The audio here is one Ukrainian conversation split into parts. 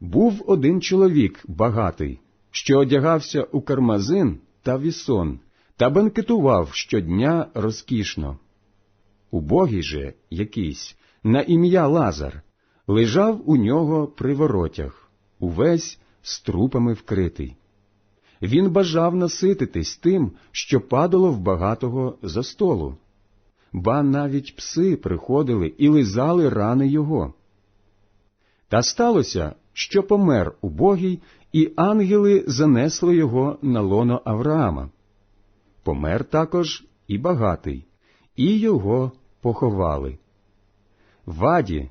Був один чоловік багатий, що одягався у кармазин та вісон, та бенкетував щодня розкішно. Убогий же якийсь, на ім'я Лазар, лежав у нього при воротях, увесь з трупами вкритий. Він бажав насититись тим, що падало в багатого за столу. Ба навіть пси приходили і лизали рани його. Та сталося, що помер убогий, і ангели занесли його на лоно Авраама. Помер також і багатий, і його поховали. Ваді,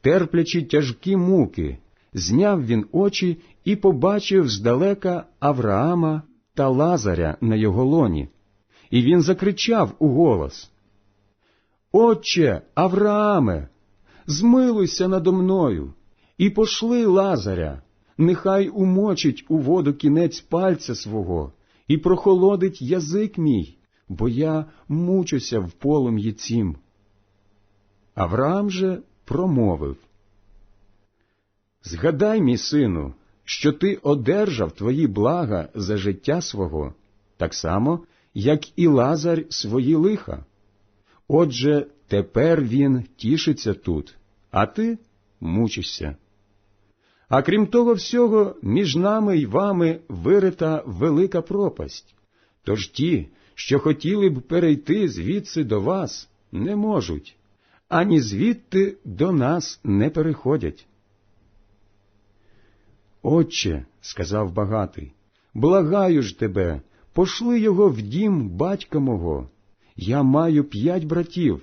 терплячи тяжкі муки, зняв він очі і побачив здалека Авраама та Лазаря на його лоні, і він закричав у голос Отче, Аврааме, змилуйся надо мною, і пошли Лазаря, нехай умочить у воду кінець пальця свого, і прохолодить язик мій, бо я мучуся в полум'ї цім. Авраам же промовив Згадай, мій сину, що ти одержав твої блага за життя свого, так само, як і Лазар свої лиха. Отже, тепер він тішиться тут, а ти мучишся. А крім того всього, між нами й вами вирита велика пропасть. Тож ті, що хотіли б перейти звідси до вас, не можуть, ані звідти до нас не переходять. Отче, сказав багатий, благаю ж тебе, пошли його в дім батька мого. Я маю п'ять братів,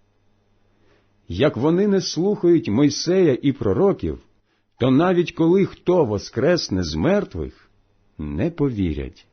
Як вони не слухають Мойсея і пророків, то навіть коли хто воскресне з мертвих, не повірять.